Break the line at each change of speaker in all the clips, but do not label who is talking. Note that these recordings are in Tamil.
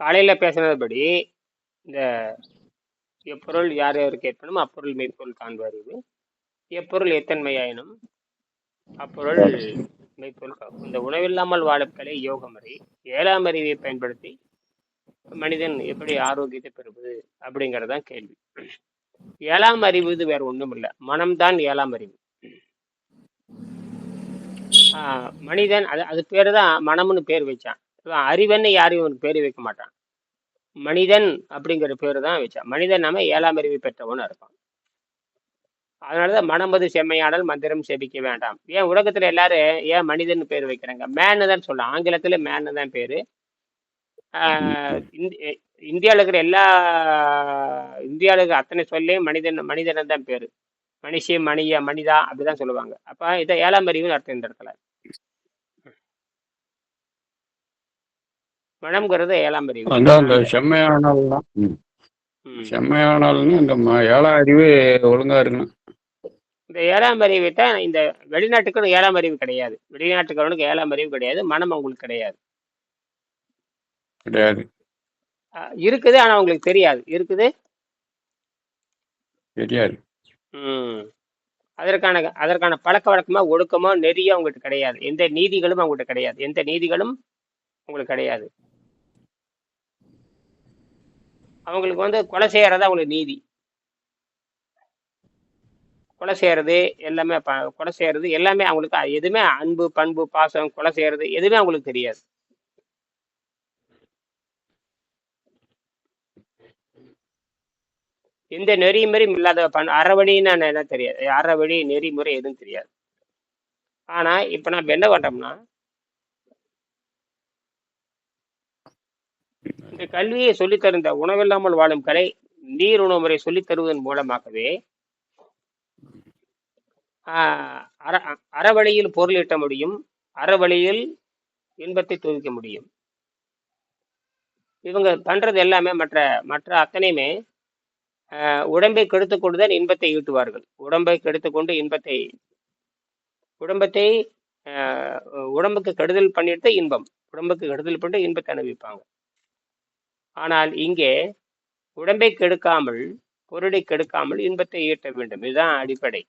காலையில் பேசினதுபடி இந்த எப்பொருள் யார் யாருக்கு கேட்பனும் அப்பொருள் மெய்ப்பொருள் காண்பு அறிவு எப்பொருள் எத்தன்மையாயினும் அப்பொருள் மெய்ப்பொருள் காக்கும். இந்த உணவில்லாமல் வாழும் யோகம் யோகமறை ஏழாம் அறிவை பயன்படுத்தி மனிதன் எப்படி ஆரோக்கியத்தை பெறுவது அப்படிங்கறதுதான் கேள்வி. ஏழாம் அறிவு இது வேற ஒன்றும் இல்லை. மனம்தான் ஏழாம் அறிவு. ஆஹ் மனிதன் அது அது பேர் தான் மனம்னு பேர் வச்சான். அறிவன்னு யாரும் இவனுக்கு பேர் வைக்க மாட்டான். மனிதன் அப்படிங்கிற பேர் தான் வச்சான் மனிதன் நாம ஏழாம் அறிவு பெற்றவன் இருப்பான் அதனாலதான் மனமது செம்மையாடல் மந்திரம் செபிக்க வேண்டாம். ஏன் உலகத்துல எல்லாரும் ஏன் மனிதன் பேர் வைக்கிறாங்க? மேன்னு தான் சொல்லலாம் ஆங்கிலத்துல மேன்னு தான் பேரு. ஆஹ் இந்தியாவில் இருக்கிற எல்லா இந்தியாவில் இருக்கிற அத்தனை சொல்லையும் மனிதன் மனிதன் தான் பேரு. மனுஷி மணிய மனிதா அப்படிதான் சொல்லுவாங்க. அப்போ இதை ஏழாம் அறிவுன்னு அர்த்தம் இந்த இடத்துல. மனம்ங்கிறது ஏழாம் அறிவு
அதான் அந்த செம்மையானால்தான் ம்.
ம்.
செம்மையானால்னு இந்த ஏழாம் அறிவு ஒழுங்கா இருக்கணும்.
இந்த ஏழாம் அறிவை தான் இந்த வெளிநாட்டுக்கு ஏழாம் அறிவு கிடையாது. வெளிநாட்டுக்காரனுக்கு ஏழாம் அறிவு கிடையாது. மனம் அவங்களுக்கு கிடையாது.
கிடையாது.
இருக்குது ஆனா அவங்களுக்கு தெரியாது. இருக்குது?
தெரியாது.
ம். அதற்கான அதற்கான பழக்க வழக்கமா ஒழுக்கமோ நெறியோ அவங்ககிட்ட கிடையாது. எந்த நீதிகளும் அவங்ககிட்ட கிடையாது. எந்த நீதிகளும் உங்களுக்கு கிடையாது. அவங்களுக்கு வந்து கொலை செய்யறது அவங்களுக்கு நீதி. கொலை செய்யறது எல்லாமே ப- கொலை செய்யறது எல்லாமே அவங்களுக்கு எதுவுமே அன்பு பண்பு பாசம் கொலை செய்யறது எதுவுமே அவங்களுக்கு தெரியாது. எந்த நெறிமுறையும் இல்லாத பண் அறவழின்னு என்ன தெரியாது. அறவழி நெறிமுறை எதுவும் தெரியாது. ஆனா இப்ப நம்ம என்ன பண்றோம்னா இந்த கல்வியை சொல்லித்தருந்த உணவில்லாமல் வாழும் கலை நீர் உணவு முறை சொல்லித் தருவதன் மூலமாகவே அற அறவழியில் பொருள் ஈட்ட முடியும் அறவழியில் இன்பத்தை துவிக்க முடியும். இவங்க பண்றது எல்லாமே மற்ற மற்ற அத்தனையுமே உடம்பை கெடுத்துக் கொண்டுதான் இன்பத்தை ஈட்டுவார்கள். உடம்பை கெடுத்துக்கொண்டு இன்பத்தை உடம்பத்தை உடம்புக்கு கெடுதல் பண்ணிட்டு இன்பம். உடம்புக்கு கெடுதல் பண்ணிட்டு இன்பத்தை அனுபவிப்பாங்க. ஆனால் இங்கே உடம்பை கெடுக்காமல் பொருளை கெடுக்காமல் இன்பத்தை ஈட்ட வேண்டும். இதுதான் அடிப்படை.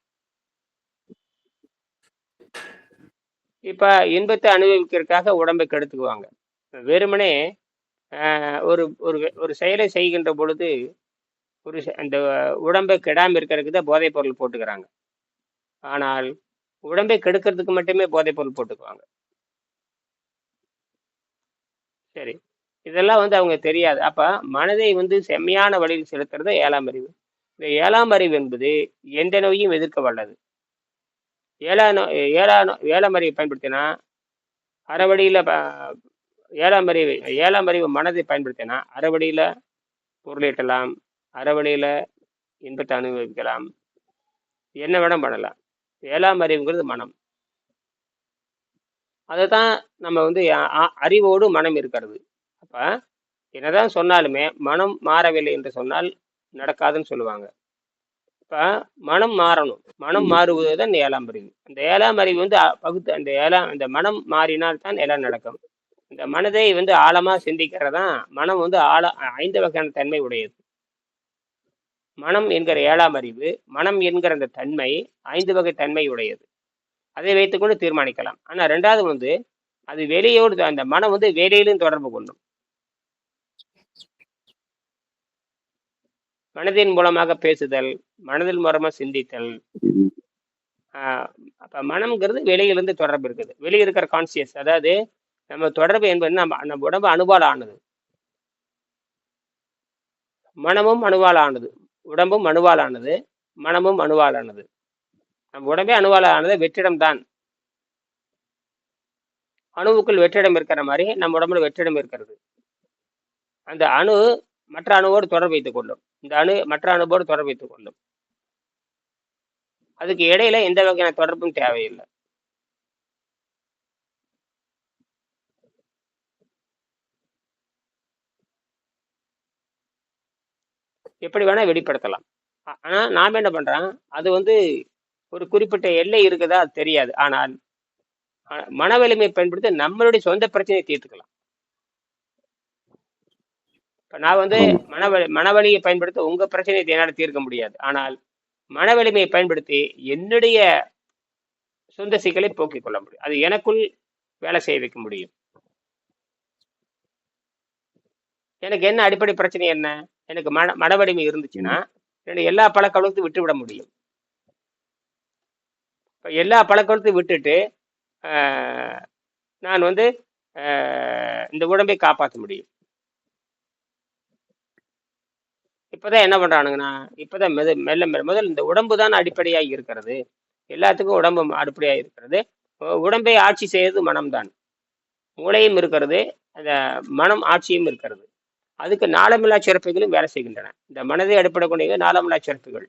இப்ப இன்பத்தை அனுபவிக்கிறதுக்காக உடம்பை கெடுத்துக்குவாங்க. வெறுமனே ஒரு ஒரு ஒரு செயலை செய்கின்ற பொழுது ஒரு அந்த உடம்பை கெடாமல் இருக்கிறதுக்கு தான் போதைப் பொருள் போட்டுக்கிறாங்க. ஆனால் உடம்பை கெடுக்கிறதுக்கு மட்டுமே போதைப் பொருள் போட்டுக்குவாங்க. சரி. இதெல்லாம் வந்து அவங்க தெரியாது. அப்ப மனதை வந்து செம்மையான வழியில் செலுத்துறது ஏழாம் அறிவு. இந்த ஏழாம் அறிவு என்பது எந்த நோயும் எதிர்க்க வல்லது. ஏழா நோ ஏழா நோ- ஏழாம் அறிவை பயன்படுத்தினா அறவழியில் ஏழாம் அறிவு ஏழாம் அறிவு மனதை பயன்படுத்தினா அறவழியில் பொருளீட்டலாம் அறவழியில் இன்பத்தை அனுபவிக்கலாம். என்ன வேணால் பண்ணலாம். ஏழாம் அறிவுங்கிறது மனம். அதை தான் நம்ம வந்து அ- அறிவோடு மனம் இருக்கிறது. அப்ப என்னதான் சொன்னாலுமே மனம் மாறவில்லை என்று சொன்னால் நடக்காதுன்னு சொல்லுவாங்க. இப்ப மனம் மாறணும். மனம் மாறுவது தான் இந்த ஏழாம் அறிவு. அந்த ஏழாம் அறிவு வந்து பகுத்து அந்த ஏழாம் அந்த மனம் மாறினால் தான் எல்லாம் நடக்கும். இந்த மனதை வந்து ஆழமா சிந்திக்கிறதான் மனம் வந்து ஆழ ஐந்து வகையான தன்மை உடையது. மனம் என்கிற ஏழாம் அறிவு மனம் என்கிற அந்த தன்மை ஐந்து வகை தன்மை உடையது. அதை வைத்துக்கொண்டு தீர்மானிக்கலாம். ஆனா ரெண்டாவது வந்து அது வெளியோடு அந்த மனம் வந்து வெளியிலும் தொடர்பு கொள்ளும். மனதின் மூலமாக பேசுதல் மனதின் மூலமா சிந்தித்தல். ஆஹ் அப்ப மனம்ங்கிறது வெளியிலிருந்து தொடர்பு இருக்குது. வெளியே இருக்கிற கான்சியஸ் அதாவது நம்ம தொடர்பு என்பது நம்ம நம்ம உடம்பு அணுவால் ஆனது. மனமும் அணுவால் ஆனது. உடம்பும் அணுவால் ஆனது. மனமும் அணுவால் ஆனது. நம்ம உடம்பே அணுவால் ஆனது வெற்றிடம் தான். அணுவுக்குள் வெற்றிடம் இருக்கிற மாதிரி நம்ம உடம்புல வெற்றிடம் இருக்கிறது. அந்த அணு மற்ற அணுவோடு தொடர்பு வைத்துக் கொள்ளும் இந்த அணு மற்ற அணுவோடு தொடர்பு வைத்துக் கொள்ளும் அதுக்கு இடையில எந்த வகையான தொடர்பும் தேவையில்லை. எப்படி வேணா வெளிப்படுத்தலாம். ஆனா நாம என்ன பண்றோம்? அது வந்து ஒரு குறிப்பிட்ட எல்லை இருக்குதா? தெரியாது. ஆனால் மனவலிமையை மன பயன்படுத்தி நம்மளுடைய சொந்த பிரச்சனையை தீர்த்துக்கலாம். இப்போ நான் வந்து
ஆமா.
மனவழி மனவழியை பயன்படுத்த உங்க பிரச்சனையை என்னால் தீர்க்க முடியாது. ஆனால் மனவலிமையை பயன்படுத்தி என்னுடைய சொந்த சிக்கலை போக்கிக் கொள்ள முடியும். அது எனக்குள் வேலை செய்ய வைக்க முடியும். எனக்கு என்ன அடிப்படை பிரச்சனை என்ன? எனக்கு மன மனவலிமை இருந்துச்சுன்னா என்னுடைய எல்லா பழக்கவழக்கத்தையும் விட்டு விட முடியும். இப்போ எல்லா பழக்கவழக்கத்தையும் விட்டுட்டு நான் வந்து இந்த உடம்பை காப்பாற்ற முடியும். இப்போதான் என்ன பண்ணுறானுங்கண்ணா இப்போதான் மெது மெல்ல மெல்ல முதல் இந்த உடம்பு தான் அடிப்படையாக இருக்கிறது. எல்லாத்துக்கும் உடம்பு அடிப்படையாக இருக்கிறது. உடம்பை ஆட்சி செய்வது மனம்தான். மூளையும் இருக்கிறது அந்த மனம் ஆட்சியும் இருக்கிறது. அதுக்கு நாளமில்லா சிறப்புகளும் வேலை செய்கின்றன. இந்த மனதை அடிப்படை கொண்ட நாளமில்லா சிறப்புகள்.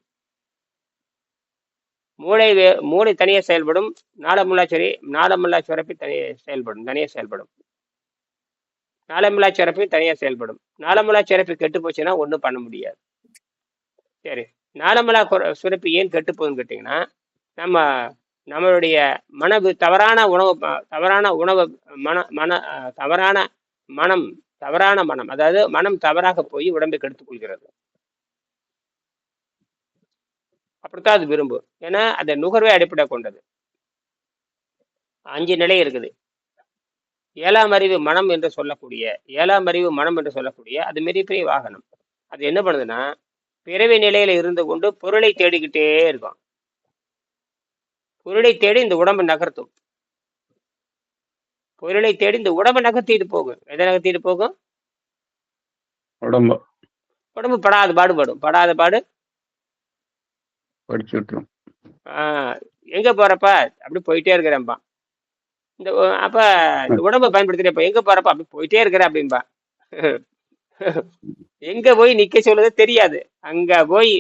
மூளை வே மூளை தனியாக செயல்படும் நாளமில்லா சரி நாளமில்லா சுரப்பி தனியாக செயல்படும் தனியாக செயல்படும். நாளமில்லா சிறப்பு தனியாக செயல்படும். நாளமில்லா சிறப்பு கெட்டு போச்சுன்னா ஒன்றும் பண்ண முடியாது. சரி நாளமில்லா சிறப்பு ஏன் கெட்டு போகுதுன்னு கேட்டிங்கன்னா நம்ம நம்மளுடைய மனது தவறான உணவு தவறான உணவு மன மன அஹ், தவறான மனம் தவறான மனம் அதாவது மனம் தவறாக போய் உடம்பை கெடுத்துக் கொள்கிறது. அப்படித்தான் அது விரும்பும். ஏன்னா அந்த நுகர்வை அடிப்படை கொண்டது. அஞ்சு நிலை இருக்குது. ஏழாம் அறிவு மனம் என்று சொல்லக்கூடிய ஏழாம் அறிவு மனம் என்று சொல்லக்கூடிய அது மிகப்பெரிய வாகனம். அது என்ன பண்ணுதுன்னா பிறவி நிலையில இருந்து கொண்டு பொருளை தேடிக்கிட்டே இருக்கும். பொருளை தேடி இந்த உடம்பை நகர்த்தும். பொருளை தேடி இந்த உடம்பை நகர்த்திட்டு போகும். எதை நகர்த்திட்டு போகும்?
உடம்ப.
உடம்பு படாத பாடுபடும் படாத பாடு?
படிச்சு விட்டுரும்.
எங்க போறப்ப? அப்படி போயிட்டே இருக்கிறேன்பா. இந்த அப்ப இந்த உடம்பை பயன்படுத்துறப்ப எங்க போறப்ப அப்படி போயிட்டே இருக்கிற அப்படின்பா. எங்க போய் நிக்க சொல்லுது தெரியாது. அங்க போய்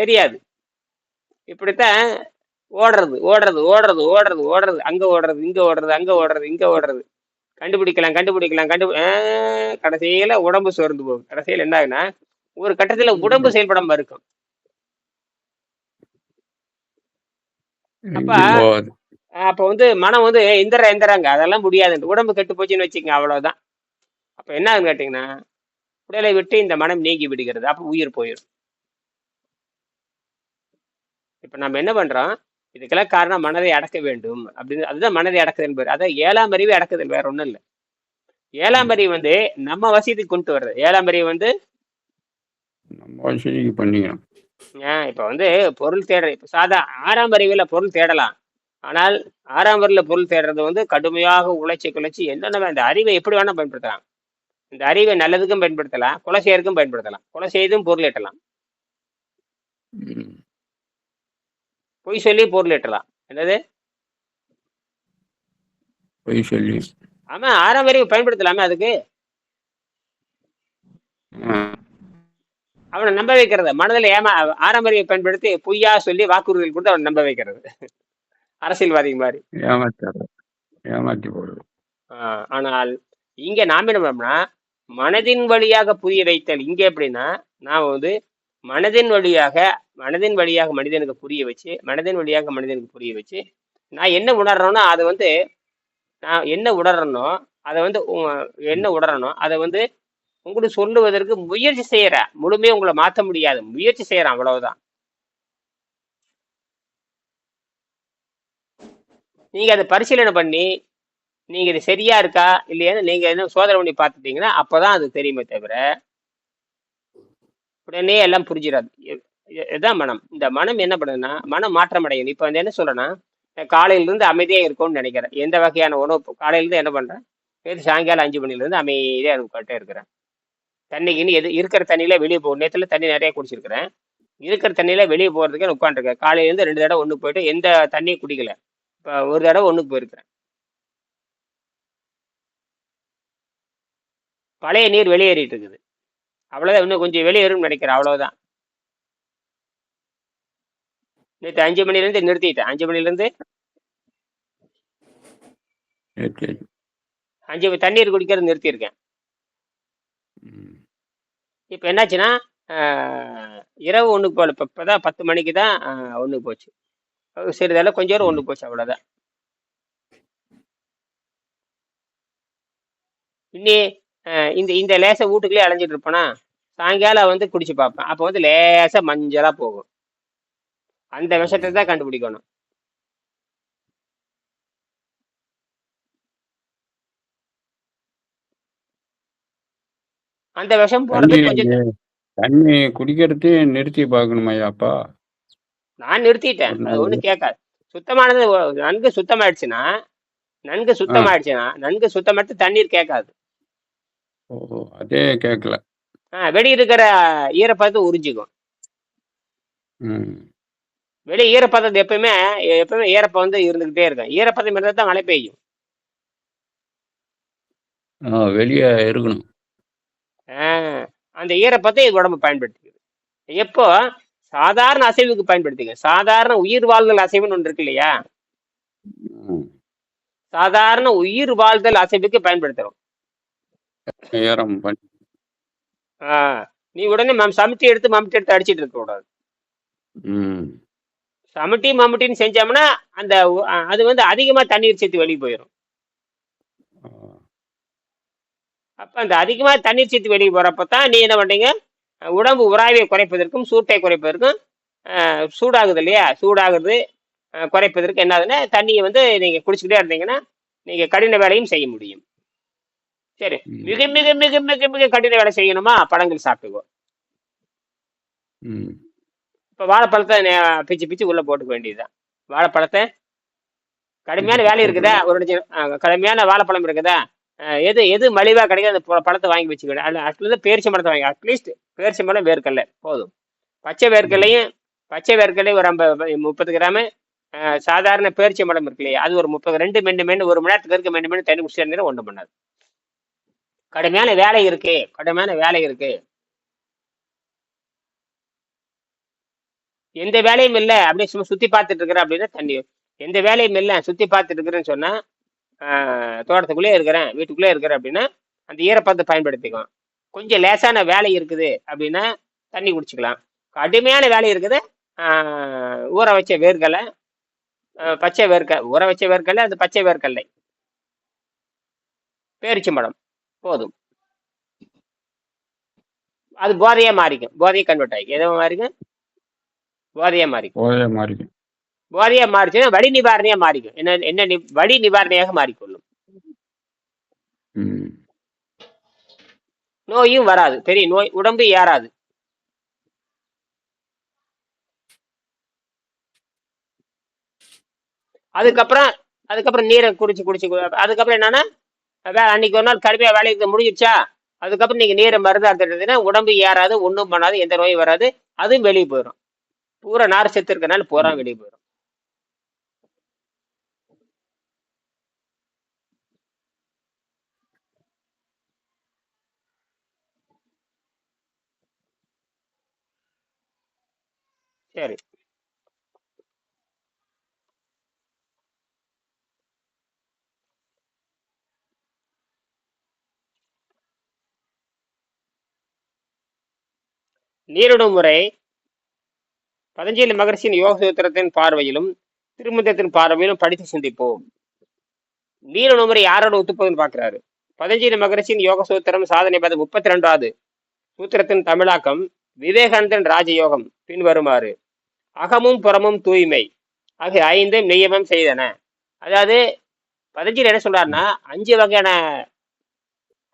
தெரியாது. இப்படித்தான் ஓடுறது ஓடுறது ஓடுறது ஓடுறது ஓடுறது. அங்க ஓடுறது இங்க ஓடுறது அங்க ஓடுறது இங்க ஓடுறது. கண்டுபிடிக்கலாம் கண்டுபிடிக்கலாம் கண்டு கடைசியில உடம்பு சோர்ந்து போகும் கடைசியில என்ன ஆகுனா ஒரு கட்டத்துல உடம்பு செயல்படாம இருக்கும். அப்ப அப்ப வந்து மனம் வந்து எந்திர எந்திராங்க அதெல்லாம் முடியாது உடம்பு கெட்டு போச்சுன்னு வச்சுக்கங்க அவ்வளவுதான். அப்ப என்ன ஆகுன்னு கேட்டீங்கன்னா உடலை விட்டு இந்த மனம் நீங்கி விடுகிறது. அப்ப உயிர் போயிடும் இப்ப நம்ம என்ன பண்றோம்? இதுக்கெல்லாம் காரணம் மனதை அடக்க வேண்டும் அப்படின்னு அதுதான் மனதை அடக்குதல் பேர் அதான் ஏழாம் அறிவு அடக்குதல் வேற ஒண்ணும் இல்லை. ஏழாம் அறிவு வந்து நம்ம வசதிக்கு கொண்டு வர்றது. ஏழாம் அறிவு வந்து
நம்ம வசதிக்கு பண்ணிக்கணும்
ஆஹ் இப்ப வந்து பொருள் தேடுற இப்ப சாதா ஆறாம் அறிவுல பொருள் தேடலாம். ஆனால் ஆறாம் அறிவுல பொருள் தேடுறது வந்து கடுமையாக உழைச்சி குலைச்சி என்னென்ன இந்த அறிவை எப்படி வேணா பயன்படுத்தலாம். இந்த அறிவை நல்லதுக்கும் பயன்படுத்தலாம் கொலை செய்யறதுக்கும் பயன்படுத்தலாம் கொலை செய்தும் பொருள் ஈட்டலாம். பொய் சொல்லி பொருள் ஈட்டலாம் என்னது?
பொய் சொல்லி.
ஆமா ஆறாம் அறிவு பயன்படுத்தலாமே அதுக்கு. அவனை நம்ப வைக்கிறது மனதில் ஏமா ஆறாம் அறிவை பயன்படுத்தி பொய்யா சொல்லி வாக்குறுதிகள் கொடுத்து அவனை நம்ப வைக்கிறது. அரசியல்வாதிங்க மாதிரி.
ஏமாத்தாரு ஏமாத்தி போடுறது
ஆஹ் ஆனால் இங்க நாம என்ன பண்ணோம்னா மனதின் வழியாக புரிய வைத்தல். இங்க எப்படின்னா நாம வந்து மனதின் வழியாக மனதின் வழியாக மனிதனுக்கு புரிய வச்சு மனதின் வழியாக மனிதனுக்கு புரிய வச்சு நான் என்ன உணர்றேனோ அதை வந்து நான் என்ன உணர்றேனோ அதை வந்து என்ன உணர்றேனோ அதை வந்து உங்களுக்கு சொல்லுவதற்கு முயற்சி செய்யறேன் முழுமையாக உங்களை மாற்ற முடியாது. முயற்சி செய்யறேன் அவ்வளவுதான். நீங்கள் அதை பரிசீலனை பண்ணி நீங்கள் இது சரியா இருக்கா இல்லையான்னு நீங்கள் என்ன சோதனை பண்ணி பார்த்துட்டீங்கன்னா அப்பதான் அது தெரியுமே தவிர உடனே எல்லாம் புரிஞ்சிடாது இதுதான் மனம். இந்த மனம் என்ன பண்ணுதுன்னா மனம் மாற்றம் அடையும் இப்போ வந்து என்ன சொல்கிறேன்னா காலையிலேருந்து அமைதியாக இருக்கும்னு நினைக்கிறேன். எந்த வகையான உணவு காலையிலேருந்து என்ன பண்ணுறேன் நேற்று சாயங்காலம் அஞ்சு மணிலேருந்து அமைதியாக அமைதியா இருக்கிறேன். தண்ணிக்குன்னு எது இருக்கிற தண்ணியில் வெளியே போகும் நேரத்தில் தண்ணி நிறைய குடிச்சிருக்கிறேன். இருக்கிற தண்ணியில் வெளியே போகிறதுக்கு உட்காந்துருக்கேன் காலையிலேருந்து ரெண்டு தடவை ஒன்று போயிட்டு எந்த தண்ணியும் குடிக்கல. ஒரு தடவை ஒண்ணுக்கு போயிருக்கிறேன். பழைய நீர் வெளியேறிட்டு இருக்குது அவ்வளவுதான். இன்னும் கொஞ்சம் வெளியேறும்னு நினைக்கிறேன். அவ்வளவுதான். நேற்று அஞ்சு மணில இருந்து நிறுத்திட்டேன். அஞ்சு மணில இருந்து
சரி சரி
அஞ்சு தண்ணீர் குடிக்கிறது நிறுத்தியிருக்கேன். இப்போ என்னாச்சுன்னா இரவு ஒண்ணுக்கு போகல இப்போ இப்போதான் பத்து மணிக்கு தான் ஒன்றுக்கு போச்சு. அது சிறிதளவு கொஞ்சம் நேரம் ஒன்றுக்கு போச்சு அவ்வளோதான் இன்னி இந்த இந்த லேசா வீட்டுக்குள்ளே அலைஞ்சிட்டு இருப்பேனா? சாயங்காலம் வந்து குடிச்சு பார்ப்பேன். அப்போ வந்து லேசா மஞ்சளா போகும். அந்த விஷத்தை தான் கண்டுபிடிக்கணும். அந்த விஷம்
தண்ணி
கொஞ்சம்
தண்ணி குடிக்கிறதே நிறுத்தி பார்க்கணுமா அப்பா?
நான் நிறுத்திட்டேன். அது ஒன்றும் கேட்காது. சுத்தமானது நன்கு சுத்தமாயிடுச்சுன்னா நன்கு சுத்தமாயிடுச்சுன்னா நன்கு சுத்தமாட்டு தண்ணீர் கேட்காது.
அதே கேட்கல.
ஆ, வெளிய இருக்கிற ஈரப்பதத்தை உறிஞ்சிக்கும்.
ம்.
வெளியே ஈரப்பதம் எப்பயுமே எப்பவுமே ஈரப்பதம் வந்து இருந்துகிட்டே இருக்கும். ஈரப்பதம் இருந்தால் தான் மழை பெய்யும்.
வெளியே இருக்கணும்.
அந்த ஈரப்பதத்தை இது உடம்பு பயன்படுத்திக்குது. எப்போ சாதாரண அசைவுக்கு பயன்படுத்திங்க சாதாரண உயிர் வாழ்தல் அசைவுன்னு ஒன்று இருக்கு இல்லையா. சாதாரண உயிர் வாழ்தல் அசைவுக்கு பயன்படுத்துறோம் நீ உடனே மம் சமட்டி எடுத்து மம்முட்டி எடுத்து அடிச்சிட்டு இருக்க கூடாது. சமட்டி மம்முட்டின்னு செஞ்சோம்னா அந்த அது வந்து அதிகமா தண்ணீர் சேர்த்து வெளியே போயிடும் அப்ப அந்த அதிகமா தண்ணீர் சேர்த்து வெளியே போறப்ப தான் நீ என்ன பண்றீங்க? உடம்பு உராய்வை குறைப்பதற்கும் சூட்டை குறைப்பதற்கும் சூடாகுது இல்லையா? சூடாகுது குறைப்பதற்கு என்னதுன்னா தண்ணியை வந்து நீங்க குடிச்சுக்கிட்டே இருந்தீங்கன்னா நீங்க கடின வேலையும் செய்ய முடியும். சரி. மிக மிக மிக மிக மிக கடின வேலை செய்யணுமா? பழங்கள் சாப்பிட்டுக்கோ. இப்ப வாழைப்பழத்தை பிச்சு பிச்சு உள்ள போட்டுக்க வேண்டியதுதான். வாழைப்பழத்தை கடுமையான வேலை இருக்குதா? ஒரு கடுமையான வாழைப்பழம் இருக்குதா? எது எது மலிவாக கிடைக்கும் அந்த ப- பழத்தை வாங்கி வச்சுக்கணும் அல்ல அட்லீஸ்ட் பேரிச்சை பழத்தை வாங்கி அட்லீஸ்ட் பேரிச்சை பழம் வேர்க்கல்ல போதும். பச்சை வேர்க்கல்லையும் பச்சை வேர்க்கல்லையும் ஒரு ஐம்பது முப்பது கிராமு சாதாரண பேரிச்சை பழம் இருக்கு இல்லையா? அது ஒரு முப்பது ரெண்டு மெண்டு மெண்டு ஒரு மணி நேரத்துக்கு இருக்க மெண்டு மெண்டு தண்ணி குடிச்சு நேரம் ஒன்றும் பண்ணாது. கடுமையான வேலை இருக்கு கடுமையான வேலை இருக்கு. எந்த வேலையும் இல்லை அப்படியே சும்மா சுத்தி பார்த்துட்டு இருக்கிறேன் அப்படின்னா தண்ணி எந்த வேலையும் இல்லை சுத்தி பார்த்துட்டு இருக்கிறேன்னு சொன்னா தோட்டத்துக்குள்ளே இருக்கிறேன் வீட்டுக்குள்ளே இருக்கிறேன் அப்படின்னா அந்த ஈரப்பதத்தை பயன்படுத்திக்கலாம். கொஞ்சம் லேசான வேலை இருக்குது அப்படின்னா தண்ணி குடிச்சிக்கலாம். கடுமையான வேலை இருக்குது ஊற வச்ச வேர்க்கடலை பச்சை வேர்க்க ஊற வச்ச வேர்க்கல்ல அது பச்சை வேர்க்கல்லை பேரிச்சி மடம் போதும். அது போதையே மாறிக்கும். போதையை கன்வெர்ட் ஆகிக்கும் எதை மாறிக்கும்? போதையே மாறிக்கும்.
போதையே மாறிக்கும்.
போதையா மாறிச்சுன்னா வலி நிவாரணியா மாறிக்கும். என்ன என்ன நி- வலி நிவாரணியாக மாறிக்கொள்ளும்.
ம்.
நோயும் வராது. பெரிய நோய் உடம்பு ஏறாது. அதுக்கப்புறம் அதுக்கப்புறம் நீரை குடிச்சு குடிச்சு கு- அதுக்கப்புறம் என்னன்னா வே- அன்னைக்கு ஒரு நாள் கடுமையா வேலைக்கு முடிஞ்சிருச்சா? அதுக்கப்புறம் நீங்க நீரை மருந்து அறுத்துட்டீங்கன்னா உடம்பு ஏறாது ஒன்றும் பண்ணாது எந்த நோயும் வராது. அதுவும் வெளியே போயிடும் பூரா நார் செத்து இருக்கனால பூரா வெளியே போயிடும் சரி. நீரிடும் முறை. பதஞ்சலி மகர்ஷியின் யோக சூத்திரத்தின் பார்வையிலும் திருமந்தத்தின் பார்வையிலும் படித்து சிந்திப்போம். நீரிடும் முறை யாரோட ஒத்துப்போகுதுன்னு பார்க்கிறாரு. பதஞ்சலி மகர்ஷியின் யோக சூத்திரம் சாதனை பதம் முப்பத்தி ரெண்டாவது சூத்திரத்தின் தமிழாக்கம் விவேகானந்தன் ராஜயோகம் பின்வருமாறு. அகமும் புறமும் தூய்மை. ஆகிய ஐந்தும் நியமம் செய்தன. அதாவது பதஞ்சலி என்ன சொல்றாருன்னா அஞ்சு வகையான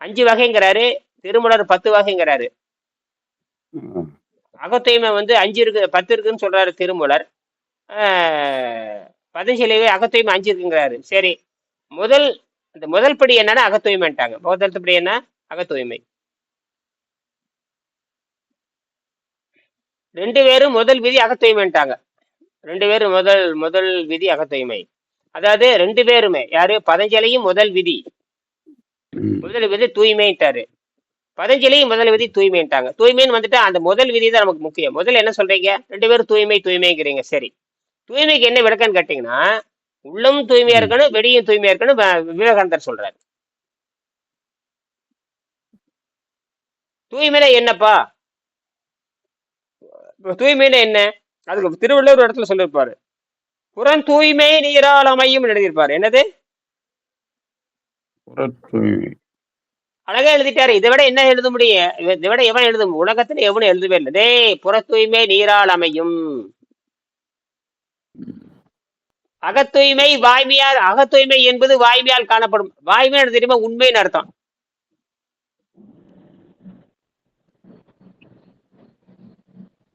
அஞ்சு வகைங்கிறாரு திருமலர் பத்து வகைங்கிறாரு. அகத்தூய்மை வந்து அஞ்சு இருக்கு பத்து இருக்குன்னு சொல்றாரு திருமூலர். பதஞ்சலிவே அகத்தூய்மை அஞ்சு இருக்குங்கிறாரு. சரி முதல் இந்த முதல் படி என்னன்னா அகத்தூய்மைன்ட்டாங்க. முதல் படி என்ன? அகத்தூய்மை. ரெண்டு பேரும் முதல் விதி அகத்தூய்மைன்ட்டாங்க. ரெண்டு பேரும் முதல் முதல் விதி அகத்தூய்மை. அதாவது ரெண்டு பேருமே யாரு? பதஞ்சலியும் முதல் விதி. முதல் விதி தூய்மைன்ட்டாரு. பதஞ்சலியும் முதல் விதி தூய்மைன்ட்டாங்க. தூய்மைன்னு வந்துட்டு அந்த முதல் விதி தான் நமக்கு முக்கியம். முதல்ல என்ன சொல்றீங்க? ரெண்டு பேரும் தூய்மை தூய்மைங்கிறீங்க. சரி. தூய்மைக்கு என்ன விளக்கம்னு கேட்டீங்கன்னா உள்ளம் தூய்மையா இருக்கணும் வெளியும் தூய்மையா இருக்கணும் விவேகானந்தர் சொல்றாரு. தூய்மைனா என்னப்பா? இப்ப தூய்மைனா என்ன? அதுக்கு திருவள்ளுவர் ஒரு இடத்துல சொல்லியிருப்பாரு. புறம் தூய்மை நீரால் அமையும் எழுதியிருப்பாரு. என்னது? அழகா எழுதிட்டாரு. இதை விட என்ன எழுத முடியும்? இதை விட எவன் எழுத? உலகத்துல எவனும் எழுதவே இல்லை. டேய் புற தூய்மை நீரால் அமையும். அகத்தூய்மை வாய்மையால் அகத்தூய்மை என்பது வாய்மையால் காணப்படும். வாய்மை என்ன தெரியுமா? உண்மைன்னு அர்த்தம்.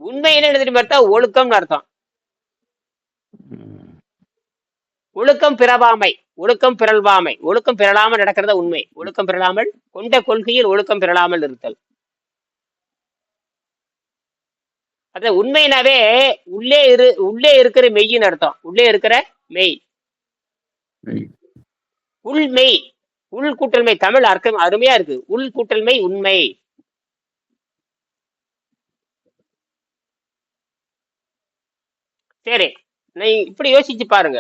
உண்மை என்ன தெரியுமா அர்த்தம் ஒழுக்கம்னு அர்த்தம். ஒழுக்கம் பிறவாமை ஒழுக்கம் பிறழ்வாமை ஒழுக்கம் பிறழாமல் நடக்கிறத உண்மை. ஒழுக்கம் பிறழாமல் கொண்ட கொள்கையில் ஒழுக்கம் பிறழாமல் இருத்தல். அத உண்மைனாவே உள்ளே இரு உள்ளே இருக்கிற மெய்யின் அர்த்தம். உள்ளே இருக்கிற மெய். உள் மெய். உள் கூட்டல் மெய் தமிழ் அர்த்தம் அருமையா இருக்கு. உள் கூட்டல் மெய் உண்மை. சரி நீ இப்படி யோசிச்சு பாருங்க.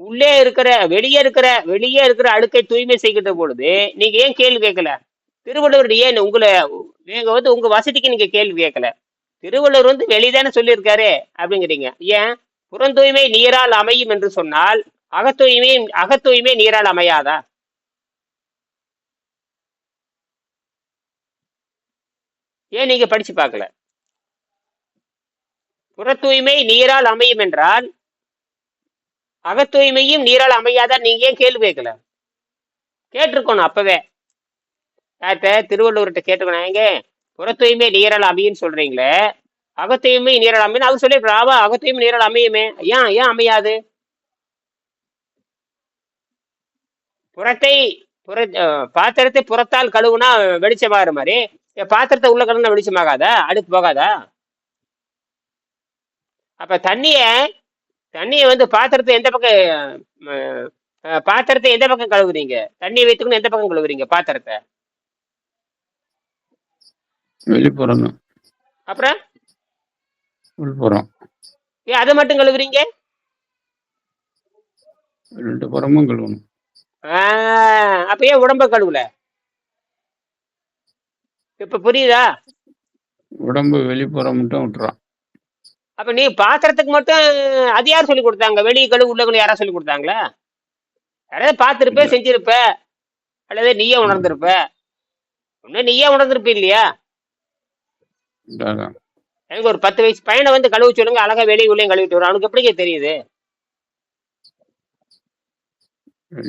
உள்ளே இருக்கிற வெளியே இருக்கிற வெளியே இருக்கிற அழுக்கை தூய்மை செய்கின்ற பொழுது நீங்க ஏன் கேள்வி கேட்கல? திருவள்ளுவர் ஏன் உங்களை நீங்க வந்து உங்க வசதிக்கு நீங்க கேள்வி கேட்கல? திருவள்ளுவர் வந்து வெளிதானே சொல்லியிருக்காரு அப்படிங்கிறீங்க. ஏன்? புறந்தூய்மை நீரால் அமையும் என்று சொன்னால் அகத்தூய்மை அகத்தூய்மை நீரால் அமையாதா? ஏன் நீங்க படிச்சு பார்க்கல? புறத்தூய்மை நீரால் அமையும் என்றால் அகத்தூய்மையும் நீரால் அமையாதா நீங்க ஏன் கேள்வி கேட்கல? கேட்டிருக்கணும் அப்பவே. யார்கிட்ட? திருவள்ளுவர்கிட்ட கேட்டுக்கணும் ஏங்க புறத்தூய்மை நீரால் அமையும்னு சொல்றீங்களே. அகத்தூய்மை நீரால் அமையும் அவர் சொல்லி ராவா அகத்தூய்மை நீரால் அமையுமே. ஏன் ஏன் அமையாது? புறத்தை புற பாத்திரத்தை புறத்தால் கழுவுனா வெளிச்சமாகிற மாதிரி பாத்திரத்தை உள்ள கழுவுனா வெளிச்சமாகாதா? அடுப்பு போகாதா? அப்ப தண்ணிய தண்ணிய வந்து பாத்திரத்தை எந்த பக்கம் பாத்திரத்தை எந்த பக்கம் கழுவுறீங்க? தண்ணியை வைத்துக்கணும் எந்த பக்கம் கழுவுறீங்க பாத்திரத்தை?
வெளிப்புறம்
அப்புறம்?
உள்புறம்.
ஏன் அதை மட்டும் கழுவுறீங்க?
ரெண்டு புறமும் கழுவணும்.
அப்ப ஏன் உடம்ப கழுவுல? இப்ப புரியுதா?
உடம்பு வெளிப்புறம் மட்டும் விட்டுறான்
அப்ப நீ பாத்திரத்துக்கு மட்டும் அது யார் சொல்லி கொடுத்தாங்க? வெளியே கழுவு உள்ள கழுவு யாரா சொல்லி கொடுத்தாங்களா? யாராவது பார்த்திருப்ப. செஞ்சிருப்ப அல்லது நீயே உணர்ந்திருப்ப? ஒண்ணு நீயே உணர்ந்திருப்ப இல்லையா. எனக்கு ஒரு பத்து வயசு பையனை வந்து கழுவு சொல்லுங்க அழகா வெளியே உள்ளே கழுவிட்டு வரும் அவனுக்கு எப்படிங்க தெரியுது? இல்ல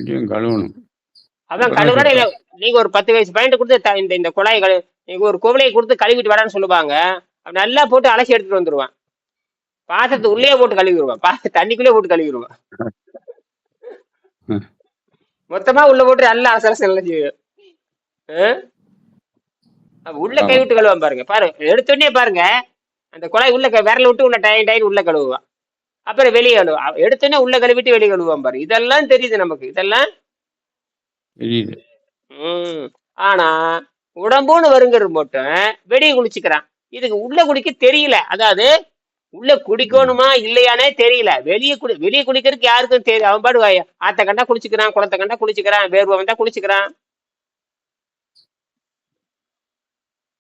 சுத்தம்.
நீங்க ஒரு பத்து வயசு பையன் கொடுத்து இந்த இந்த குழாய் கழு நீங்க ஒரு குவளையை கொடுத்து கழுவிட்டு வாடான்னு சொல்லுவாங்க. நல்லா போட்டு அலசி எடுத்துட்டு வந்துருவான். பாத்திரத்தை உள்ளே போட்டு கழுவிடுவான். பா தண்ணிக்குள்ளே போட்டு கழுவிடுவான்.
ம்.
மொத்தமா உள்ள போட்டு நல்லா அலசலச நல்லா செய்யும் உள்ள கை. விட்டு கழுவான் பாருங்க. பாருங்க எடுத்தோடனே பாருங்க. அந்த குழாய் உள்ள க- விரல விட்டு உள்ள டயன் டயன் உள்ள கழுவுவான். அப்புறம் வெளியே கழுவான் எடுத்தோடனே உள்ள கழுவிட்டு வெளியே கழுவான் பாரு. இதெல்லாம் தெரியுது நமக்கு. இதெல்லாம்
தெரியுது.
ம். ஆனா உடம்புன்னு வருங்கிறது மட்டும் வெளியே குளிச்சுக்கிறான். இதுக்கு உள்ள குடிக்க தெரியல. அதாவது உள்ள குடிக்கணுமா இல்லையானே தெரியல. வெளியே குடி வெளியே குளிக்கிறதுக்கு யாருக்கும் தெரியும் அவன் பாடு ஆத்த கண்டா குளிச்சுக்கிறான் குளத்தை கண்டா குளிச்சுக்கிறான் வேர்வை வந்தா குளிச்சுக்கிறான்.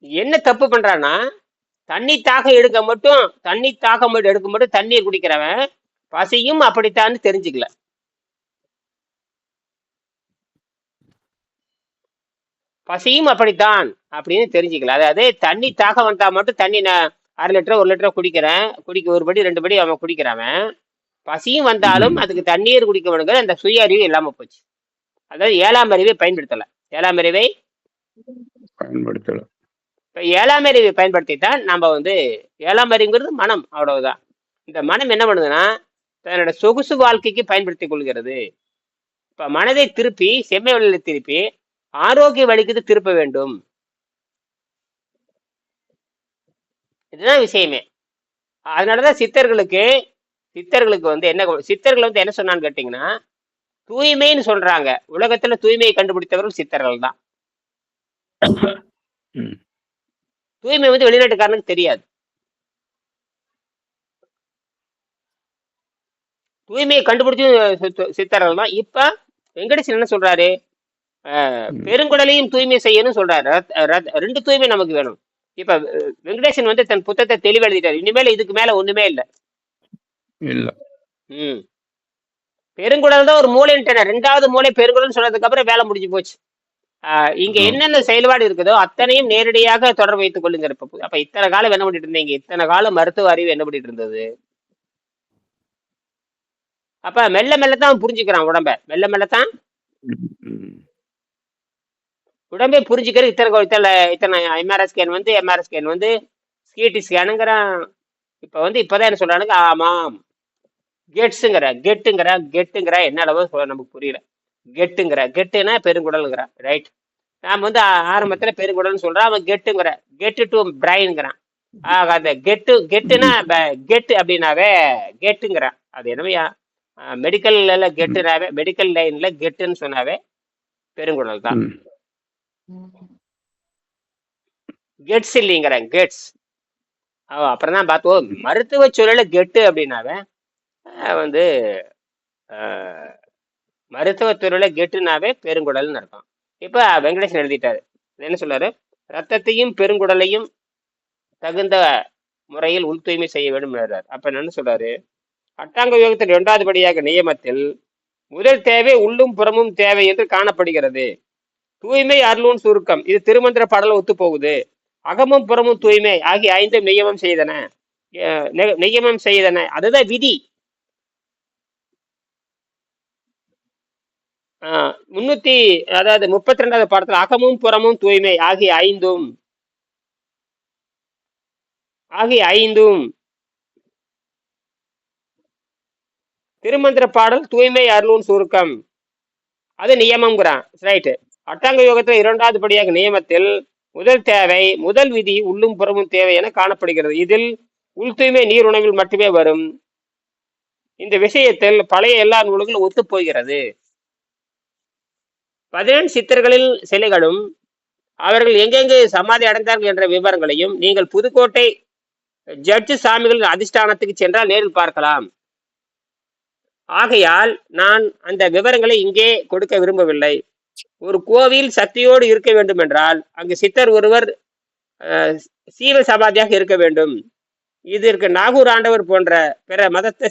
என்ன தப்பு பண்றான்னா தண்ணி தாகம் எடுக்க மட்டும் தண்ணி தாகம் மட்டும் எடுக்க மட்டும் தண்ணீர் குடிக்கிறவன் பசியும் அப்படித்தான்னு தெரிஞ்சுக்கல. பசியும் அப்படித்தான் அப்படின்னு தெரிஞ்சுக்கல. அதாவது தண்ணி தாகம் வந்தா மட்டும் தண்ணி நான் அரை லிட்டர் ஒரு லிட்டர் குடிக்கிறேன். குடிக்க ஒரு படி ரெண்டு படி அவன் குடிக்கிறவன் பசியும் வந்தாலும். அதுக்கு தண்ணீர் குடிக்க வேணுங்கிற அந்த சுய அறிவு இல்லாம போச்சு. அதாவது ஏழாம் அறிவை பயன்படுத்தல. ஏழாம் அறிவை
பயன்படுத்தல.
இப்ப ஏழாம் அறிவை பயன்படுத்தி தான் நம்ம வந்து ஏழாம் அறிவுங்கிறது மனம் அவ்வளவுதான். இந்த மனம் என்ன பண்ணுதுன்னா தன்னோட சொகுசு வாழ்க்கைக்கு பயன்படுத்திக் கொள்கிறது. இப்ப மனதை திருப்பி செம்மை வழியில திருப்பி ஆரோக்கிய வழிக்கு திருப்ப வேண்டும். இதுதான் விஷயமே. அதனாலதான் சித்தர்களுக்கு சித்தர்களுக்கு வந்து என்ன சித்தர்கள் வந்து என்ன சொன்னான்னு கேட்டீங்கன்னா தூய்மைன்னு சொல்றாங்க. உலகத்துல தூய்மையை கண்டுபிடித்தவர்கள் சித்தர்கள் தான். தூய்மை வந்து வெளிநாட்டுக்காரனுக்கு தெரியாது. தூய்மையை கண்டுபிடிச்சு சித்த- சித்தர்கள் தான். இப்ப வெங்கடேசன் என்ன சொல்றாரு. பெருங்குடலையும் தூய்மை செய்யணும் சொல்றாரு. ரெண்டு தூய்மை நமக்கு வேணும். இப்ப வெங்கடேசன் வந்து தன் புத்தகத்தை தெளிவு எழுதிட்டாரு இனிமேல் இதுக்கு மேல ஒண்ணுமே இல்லை.
இல்ல.
ம். பெருங்குடல் தான் ஒரு மூளைன்ட்டு ரெண்டாவது மூளை பெருங்குடல் சொன்னதுக்கு அப்புறம் வேலை முடிஞ்சு போச்சு. ஆஹ் இங்க. என்னென்ன செயல்பாடு இருக்குதோ அத்தனையும் நேரடியாக தொடர்பு வைத்துக் கொள்ளுங்க இப்ப அப்ப இத்தனை காலம் என்ன பண்ணிட்டு இருந்தீங்க? இத்தனை காலம் மருத்துவ அறிவு என்ன பண்ணிட்டு இருந்தது? அப்ப மெல்ல மெல்ல தான் புரிஞ்சுக்கிறான் உடம்ப. மெல்ல மெல்ல தான். உடம்பே புரிஞ்சுக்கிறது இத்தனை கோ- இத்தனை இத்தனை எம்ஆர்ஐ ஸ்கேன் வந்து எம்ஆர்ஐ ஸ்கேன் வந்து சிடி ஸ்கேனுங்கிறான் இப்போ வந்து இப்போதான் என்ன சொல்கிறானுங்க ஆமாம். கெட்ஸுங்கிற கெட்டுங்கிற கெட்டுங்கிற என்ன அளவு சொல்ல நமக்கு புரியல. கெட்டுங்கிற கெட்டுனா பெருங்குடலுங்கிற ரைட் நாம் வந்து ஆரம்பத்தில் பெருங்குடல்னு சொல்கிறான் அவன் கெட்டுங்கிற கெட்டு டு பிரைன்ங்கிறான் ஆக அந்த கெட்டு கெட்டுனா கெட்டு அப்படின்னாவே கெட்டுங்கிறான் அது என்னமையா மெடிக்கல்ல கெட்டுனாவே மெடிக்கல் லைன்ல கெட்டுன்னு சொன்னாவே பெருங்குடல் தான் கெட்ஸ் இல்லைங்கிறேன் கெட்ஸ் அப்புறம் தான் பார்த்தோம் மருத்துவ சூழல கெட்டு அப்படின்னாவே வந்து மருத்துவ துறையில் கெட்டுனாவே பெருங்குடல்னு இருக்கும் இப்ப வெங்கடேசன் எழுதிட்டாரு. என்ன சொல்றாரு? ரத்தத்தையும் பெருங்குடலையும் தகுந்த முறையில் உள் தூய்மை செய்ய வேண்டும் என்றார். அப்ப என்ன சொல்றாரு? அட்டாங்க யோகத்தின் இரண்டாவது படியாக நியமத்தில் முதல் தேவை உள்ளும் புறமும் தேவை என்று காணப்படுகிறது. தூய்மை அருளும் சுருக்கம். இது திருமந்திர பாடல ஒத்து போகுது அகமும் புறமும் தூய்மை ஆகிய ஐந்தும் நியமம் செய்தன. நியமம் செய்தன. அதுதான் விதி. ஆஹ் முன்னூத்தி அதாவது முப்பத்தி ரெண்டாவது பாடத்துல அகமும் புறமும் தூய்மை ஆகிய ஐந்தும். ஆகிய ஐந்தும். திருமந்திர பாடல் தூய்மை அருளும் சுருக்கம். அது நியமம்ங்கிறான் ரைட்டு அட்டாங்க யோகத்தில் இரண்டாவது படியாக நியமத்தில் முதல் தேவை முதல் விதி உள்ளும் புறமும் தேவை என காணப்படுகிறது. இதில் உள் தூய்மை நீர் உணவில் மட்டுமே வரும். இந்த விஷயத்தில் பழைய எல்லா நூல்களும் ஒத்துப் போகிறது. பதினெண் சித்தர்களில் சிலைகளும் அவர்கள் எங்கெங்கு சமாதி அடைந்தார்கள் என்ற விவரங்களையும் நீங்கள் புதுக்கோட்டை ஜட்ஜு சாமிகளின் அதிஷ்டானத்துக்கு சென்றால் நேரில் பார்க்கலாம். ஆகையால் நான் அந்த விவரங்களை இங்கே கொடுக்க விரும்பவில்லை. ஒரு கோவில் சக்தியோடு இருக்க வேண்டும் என்றால் அங்கு சித்தர் ஒருவர் சீவ சமாதியாக இருக்க வேண்டும். இதற்கு நாகூர் ஆண்டவர் போன்ற பிற மதத்தை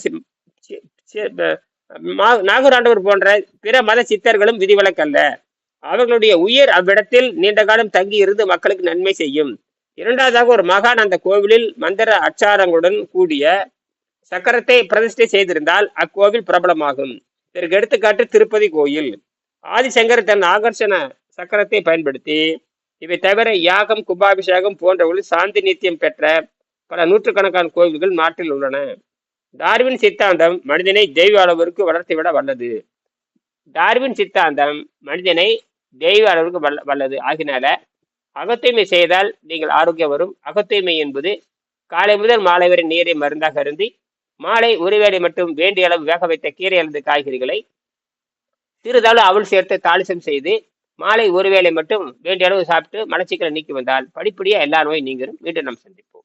நாகூர் ஆண்டவர் போன்ற பிற மத சித்தர்களும் விதிவிலக்கல்ல அவர்களுடைய உயிர் அவ்விடத்தில் நீண்ட காலம் தங்கி இருந்து மக்களுக்கு நன்மை செய்யும். இரண்டாவதாக ஒரு மகான் அந்த கோவிலில் மந்திர அச்சாரங்களுடன் கூடிய சக்கரத்தை பிரதிஷ்டை செய்திருந்தால் அக்கோவில் பிரபலமாகும். இதற்கு எடுத்துக்காட்டு திருப்பதி கோயில். ஆதிசங்கர் தன் ஆகர்ஷண சக்கரத்தை பயன்படுத்தி இவை தவிர யாகம் கும்பாபிஷேகம் போன்றவற்றில் சாந்தி நித்தியம் பெற்ற பல நூற்றுக்கணக்கான கோவில்கள் நாட்டில் உள்ளன. டார்வின் சித்தாந்தம் மனிதனை தெய்வ அளவிற்கு வளர்த்துவிட வல்லது. டார்வின் சித்தாந்தம் மனிதனை தெய்வ அளவிற்கு வல்ல வல்லது. ஆகினால அகத்தூய்மை செய்தால் நீங்கள் ஆரோக்கியம் வரும். அகத்தூய்மை என்பது காலை முதல் மாலை வரை நீரை மருந்தாக அருந்தி மாலை ஒருவேளை மட்டும் வேண்டிய அளவு வேக வைத்த கீரை அல்லது காய்கறிகளை சிறிதளவு அவள் சேர்த்து தாளிசம் செய்து மாலை ஒருவேளை மட்டும் வேண்டிய அளவு சாப்பிட்டு மலச்சிக்கலை நீக்கி வந்தால் படிப்படியாக எல்லா நோயும் நீங்கிறோம் மீண்டும் நாம் சந்திப்போம்.